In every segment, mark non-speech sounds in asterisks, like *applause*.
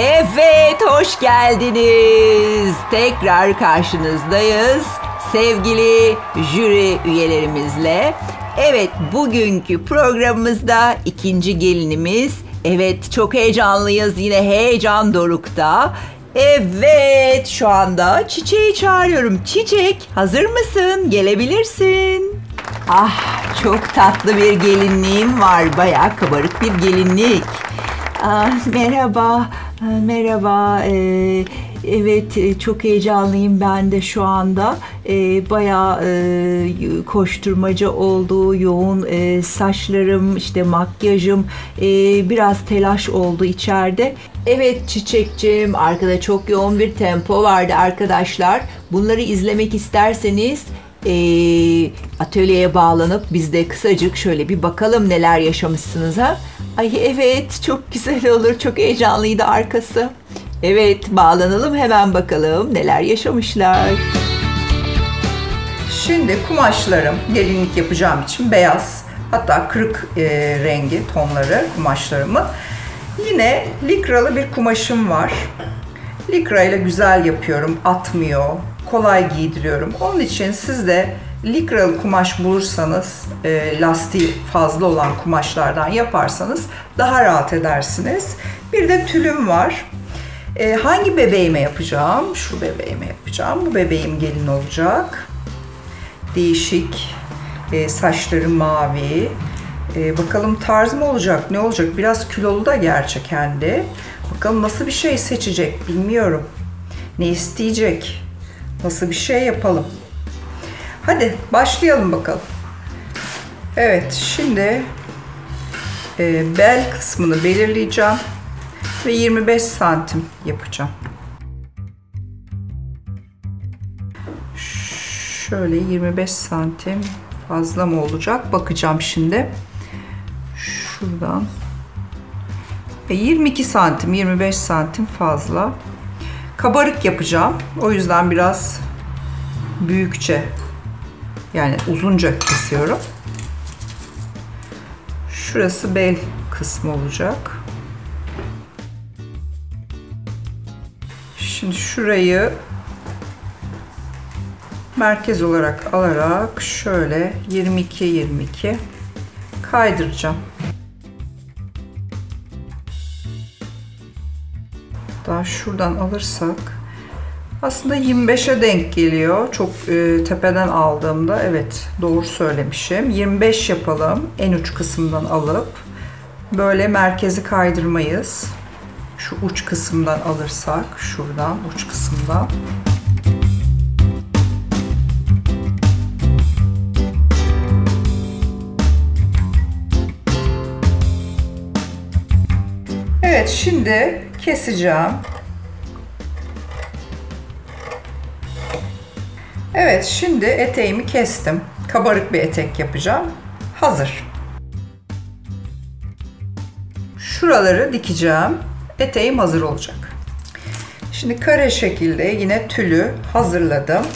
Evet, hoş geldiniz. Tekrar karşınızdayız. Sevgili jüri üyelerimizle. Evet, bugünkü programımızda ikinci gelinimiz. Evet, çok heyecanlıyız. Yine heyecan dorukta. Evet, şu anda Çiçeği çağırıyorum. Çiçek, hazır mısın? Gelebilirsin. Ah, çok tatlı bir gelinliğim var. Bayağı kabarık bir gelinlik. Ah, merhaba, ah, merhaba. Ee, evet, e, çok heyecanlıyım ben de şu anda. Ee, bayağı e, koşturmaca oldu, yoğun e, saçlarım, işte makyajım, e, biraz telaş oldu içeride. Evet Çiçekçim, arkada çok yoğun bir tempo vardı arkadaşlar. Bunları izlemek isterseniz e, atölyeye bağlanıp biz de kısacık şöyle bir bakalım neler yaşamışsınız ha. Ay evet çok güzel olur çok heyecanlıydı arkası. Evet bağlanalım hemen bakalım neler yaşamışlar. Şimdi kumaşlarım gelinlik yapacağım için beyaz hatta kırık e, rengi tonları kumaşlarımı. Yine likralı bir kumaşım var. Likra ile güzel yapıyorum, atmıyor, kolay giydiriyorum. Onun için siz de likralı kumaş bulursanız, e, lastiği fazla olan kumaşlardan yaparsanız daha rahat edersiniz. Bir de tülüm var. E, hangi bebeğime yapacağım? Şu bebeğime yapacağım. Bu bebeğim gelin olacak. Değişik. E, saçları mavi. E, bakalım tarz mı olacak? Ne olacak? Biraz kilolu da gerçi kendi. Bakalım nasıl bir şey seçecek bilmiyorum. Ne isteyecek? Nasıl bir şey yapalım? Hadi başlayalım bakalım. Evet şimdi e, bel kısmını belirleyeceğim ve 25 santim yapacağım. Şöyle 25 santim fazla mı olacak? Bakacağım şimdi. Şuradan. Ve 22 santim, 25 santim fazla. Kabarık yapacağım. O yüzden biraz büyükçe yani uzunca kesiyorum. Şurası bel kısmı olacak. Şimdi şurayı merkez olarak alarak şöyle 22 22 kaydıracağım. Daha şuradan alırsak aslında 25'e denk geliyor. Çok e, tepeden aldığımda evet doğru söylemişim. 25 yapalım en uç kısımdan alıp böyle merkezi kaydırmayız. Şu uç kısımdan alırsak şuradan uç kısımdan. Evet şimdi keseceğim. Evet şimdi eteğimi kestim. Kabarık bir etek yapacağım. Hazır. Şuraları dikeceğim. Eteğim hazır olacak. Şimdi kare şekilde yine tülü hazırladım.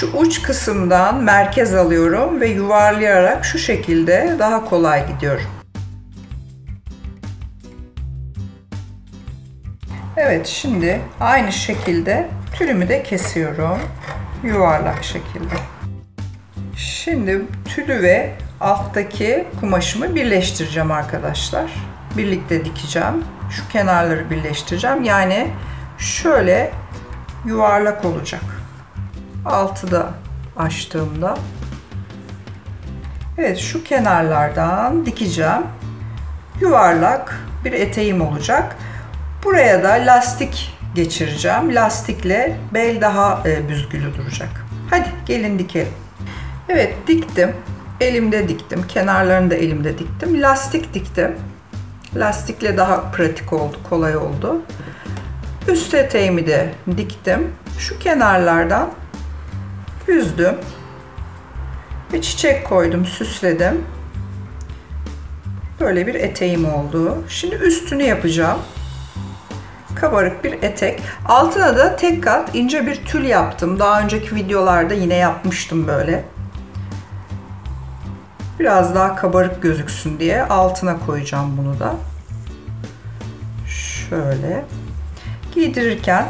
Şu uç kısımdan merkez alıyorum ve yuvarlayarak şu şekilde daha kolay gidiyorum. Evet şimdi aynı şekilde tülümü de kesiyorum. Yuvarlak şekilde. Şimdi tülü ve alttaki kumaşımı birleştireceğim arkadaşlar. Birlikte dikeceğim. Şu kenarları birleştireceğim. Yani şöyle yuvarlak olacak. Altı da açtığımda Evet şu kenarlardan dikeceğim. Yuvarlak bir eteğim olacak. Buraya da lastik geçireceğim. Lastikle bel daha e, büzgülü duracak. Hadi gelin dikelim. Evet diktim. Elimde diktim. Kenarlarını da elimde diktim. Lastik diktim. Lastikle daha pratik oldu, kolay oldu. Üst eteğimi de diktim. Şu kenarlardan büzdüm. Ve çiçek koydum, süsledim. Böyle bir eteğim oldu. Şimdi üstünü yapacağım kabarık bir etek. Altına da tek kat ince bir tül yaptım. Daha önceki videolarda yine yapmıştım böyle. Biraz daha kabarık gözüksün diye altına koyacağım bunu da. Şöyle. Giydirirken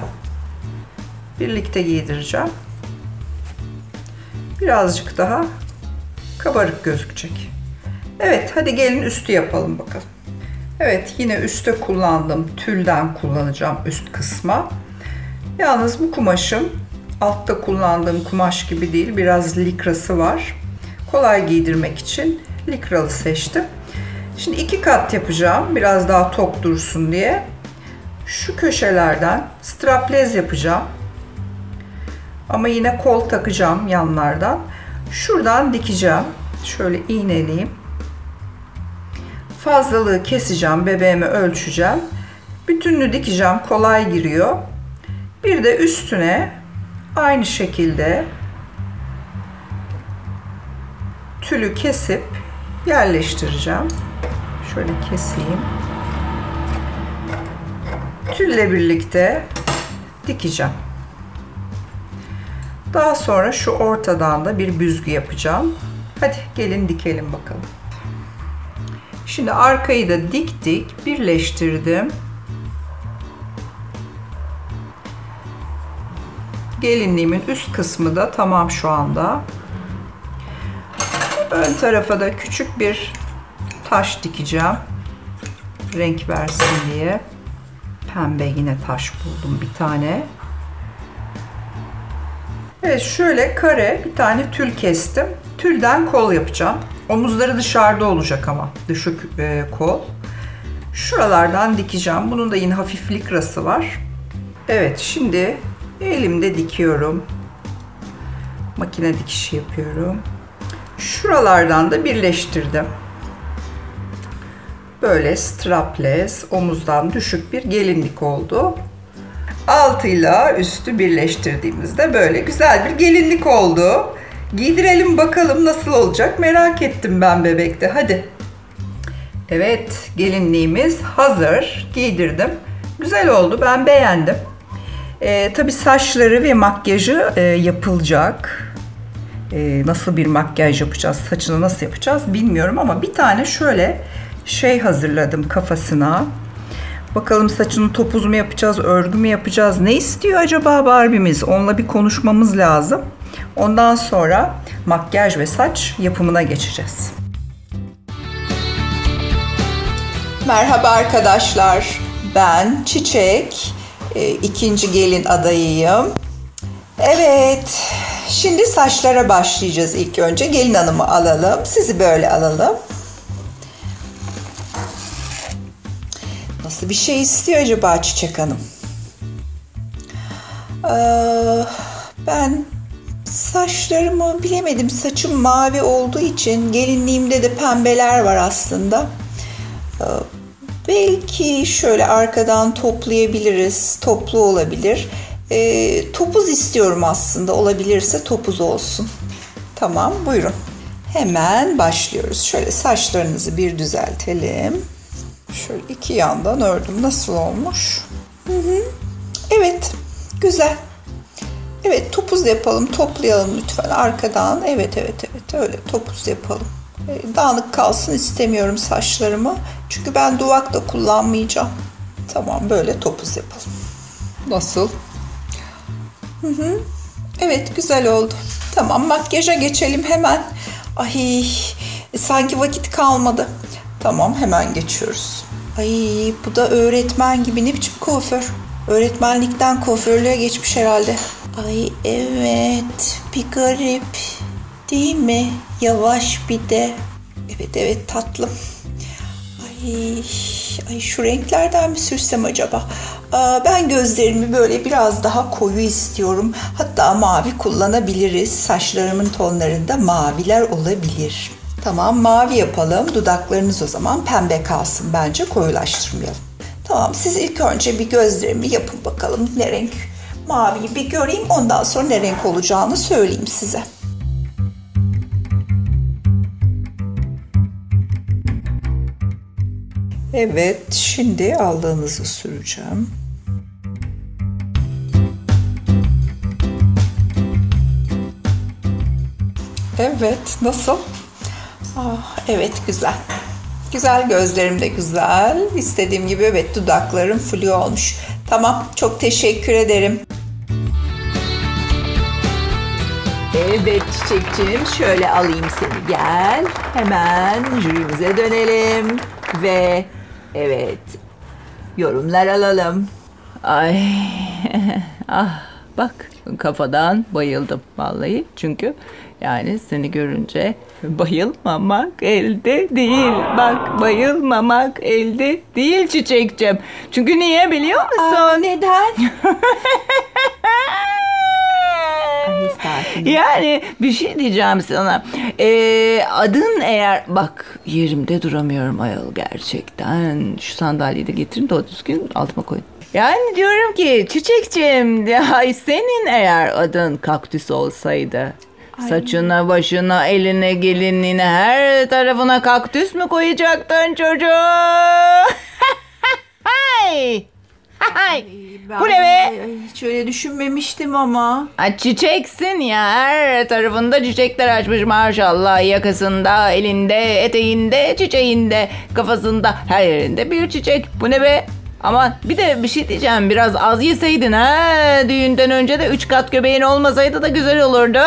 birlikte giydireceğim. Birazcık daha kabarık gözükecek. Evet hadi gelin üstü yapalım bakalım. Evet yine üstte kullandığım tülden kullanacağım üst kısma. Yalnız bu kumaşım altta kullandığım kumaş gibi değil. Biraz likrası var. Kolay giydirmek için likralı seçtim. Şimdi iki kat yapacağım. Biraz daha tok dursun diye. Şu köşelerden straplez yapacağım. Ama yine kol takacağım yanlardan. Şuradan dikeceğim. Şöyle iğneleyeyim. Fazlalığı keseceğim. Bebeğimi ölçeceğim. Bütününü dikeceğim. Kolay giriyor. Bir de üstüne aynı şekilde tülü kesip yerleştireceğim. Şöyle keseyim. Tülle birlikte dikeceğim. Daha sonra şu ortadan da bir büzgü yapacağım. Hadi gelin dikelim bakalım. Şimdi arkayı da diktik, birleştirdim. Gelinliğimin üst kısmı da tamam şu anda. Ön tarafa da küçük bir taş dikeceğim. Renk versin diye. Pembe yine taş buldum bir tane. Evet şöyle kare bir tane tül kestim. Tülden kol yapacağım. Omuzları dışarıda olacak ama düşük e, kol. Şuralardan dikeceğim. Bunun da yine hafif likrası var. Evet şimdi elimde dikiyorum. Makine dikişi yapıyorum. Şuralardan da birleştirdim. Böyle strapless, omuzdan düşük bir gelinlik oldu. Altıyla üstü birleştirdiğimizde böyle güzel bir gelinlik oldu. Giydirelim bakalım nasıl olacak merak ettim ben bebekte. Hadi. Evet gelinliğimiz hazır. Giydirdim. Güzel oldu ben beğendim. Ee, tabii saçları ve makyajı e, yapılacak. Ee, nasıl bir makyaj yapacağız, saçını nasıl yapacağız bilmiyorum ama bir tane şöyle şey hazırladım kafasına. Bakalım saçını topuz mu yapacağız, örgü mü yapacağız? Ne istiyor acaba Barbie'miz? Onunla bir konuşmamız lazım. Ondan sonra makyaj ve saç yapımına geçeceğiz. Merhaba arkadaşlar. Ben Çiçek. E, ikinci gelin adayıyım. Evet. Şimdi saçlara başlayacağız ilk önce. Gelin hanımı alalım. Sizi böyle alalım. Nasıl bir şey istiyor acaba Çiçek Hanım? Ee, ben saçlarımı bilemedim. Saçım mavi olduğu için gelinliğimde de pembeler var aslında. Ee, belki şöyle arkadan toplayabiliriz. Toplu olabilir. Ee, topuz istiyorum aslında. Olabilirse topuz olsun. Tamam buyurun. Hemen başlıyoruz. Şöyle saçlarınızı bir düzeltelim. Şöyle iki yandan ördüm. Nasıl olmuş? Hı hı. Evet. Güzel. Evet topuz yapalım. Toplayalım lütfen arkadan. Evet evet evet öyle topuz yapalım. E, dağınık kalsın istemiyorum saçlarımı. Çünkü ben duvak da kullanmayacağım. Tamam böyle topuz yapalım. Nasıl? Hı hı. Evet güzel oldu. Tamam makyaja geçelim hemen. Ay sanki vakit kalmadı. Tamam hemen geçiyoruz. Ay bu da öğretmen gibi ne biçim kuaför. Öğretmenlikten kuaförlüğe geçmiş herhalde. Ay evet bir garip değil mi? Yavaş bir de. Evet evet tatlım. Ay, ay şu renklerden mi sürsem acaba? Aa, ben gözlerimi böyle biraz daha koyu istiyorum. Hatta mavi kullanabiliriz. Saçlarımın tonlarında maviler olabilir. Tamam mavi yapalım. Dudaklarınız o zaman pembe kalsın bence koyulaştırmayalım. Tamam siz ilk önce bir gözlerimi yapın bakalım ne renk maviyi bir göreyim ondan sonra ne renk olacağını söyleyeyim size. Evet şimdi aldığınızı süreceğim. Evet nasıl? Ah, evet güzel. Güzel gözlerim de güzel. İstediğim gibi evet dudaklarım flu olmuş. Tamam çok teşekkür ederim. Evet Çiçekçim şöyle alayım seni gel. Hemen jürimize dönelim. Ve evet yorumlar alalım. Ay *laughs* ah bak kafadan bayıldım vallahi. Çünkü yani seni görünce bayılmamak elde değil. Bak bayılmamak elde değil Çiçekçim. Çünkü niye biliyor musun? Aa, neden? *laughs* Yani bir şey diyeceğim sana. Ee, adın eğer bak yerimde duramıyorum ayol gerçekten. Şu sandalyeyi de getirin de o düzgün altıma koyun. Yani diyorum ki çiçekçim *laughs* ay senin eğer adın kaktüs olsaydı Saçına, başına, eline, gelinliğine, her tarafına kaktüs mü koyacaktın çocuğum? *laughs* Hay! Hay! Bu ne be? Hiç öyle düşünmemiştim ama. Ha, çiçeksin ya her tarafında çiçekler açmış maşallah yakasında elinde eteğinde çiçeğinde kafasında her yerinde bir çiçek bu ne be ama bir de bir şey diyeceğim biraz az yeseydin ha düğünden önce de üç kat göbeğin olmasaydı da güzel olurdu. *laughs*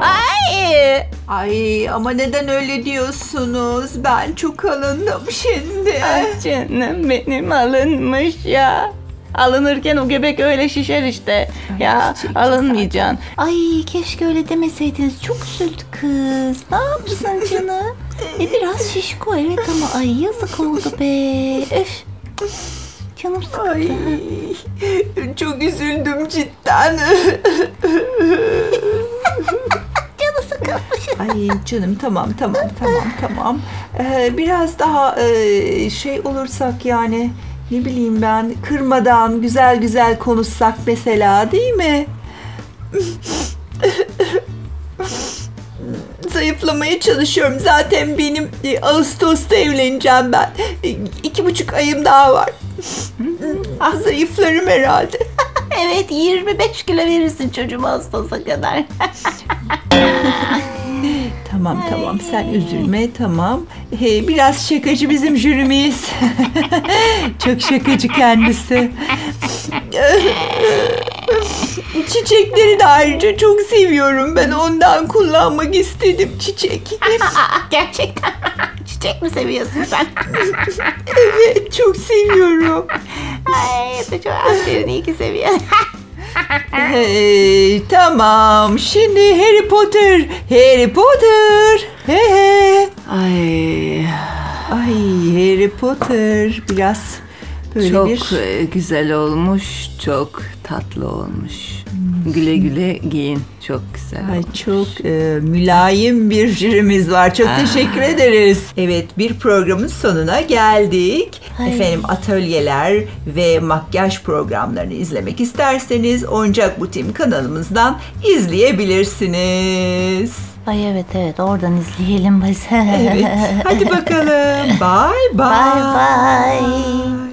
Ay. Ay ama neden öyle diyorsunuz? Ben çok alındım şimdi. Ay canım benim alınmış ya. Alınırken o göbek öyle şişer işte. ya alınmayacaksın. Ay keşke öyle demeseydiniz. Çok üzüldü kız. Ne yapsın canım? *laughs* e biraz şişko evet ama ay yazık oldu be. Öf. Canım sıkıldı. Ay, çok üzüldüm cidden. *laughs* Canı sıkılmış. Ay canım tamam tamam tamam tamam. Ee, biraz daha e, şey olursak yani ne bileyim ben kırmadan güzel güzel konuşsak mesela değil mi? Zayıflamaya çalışıyorum. Zaten benim e, Ağustos'ta evleneceğim ben. E, iki buçuk ayım daha var. ah zayıflarım herhalde. *laughs* evet 25 kilo verirsin çocuğum Ağustos'a kadar. *laughs* Tamam tamam sen üzülme tamam. Ee, biraz şakacı bizim jürimiz. *laughs* Çok şakacı kendisi. Çiçekleri de ayrıca çok seviyorum. Ben ondan kullanmak istedim çiçek. *laughs* Gerçekten *laughs* çiçek mi seviyorsun sen? *laughs* evet çok seviyorum. Ay çok aferin iyi ki seviyorsun. Hey, tamam şimdi Harry Potter. Harry Potter. He he. Ay Ay Harry Potter biraz böyle çok bir e, güzel olmuş, çok tatlı olmuş. Güle güle giyin. Çok güzel. Ay olmuş. çok e, mülayim bir jürimiz var. Çok teşekkür ederiz. Evet bir programın sonuna geldik. Ay. Efendim atölyeler ve makyaj programlarını izlemek isterseniz Oyuncak Butim kanalımızdan izleyebilirsiniz. Ay evet evet oradan izleyelim biz. Evet hadi bakalım. *laughs* Bye bye. Bye bye.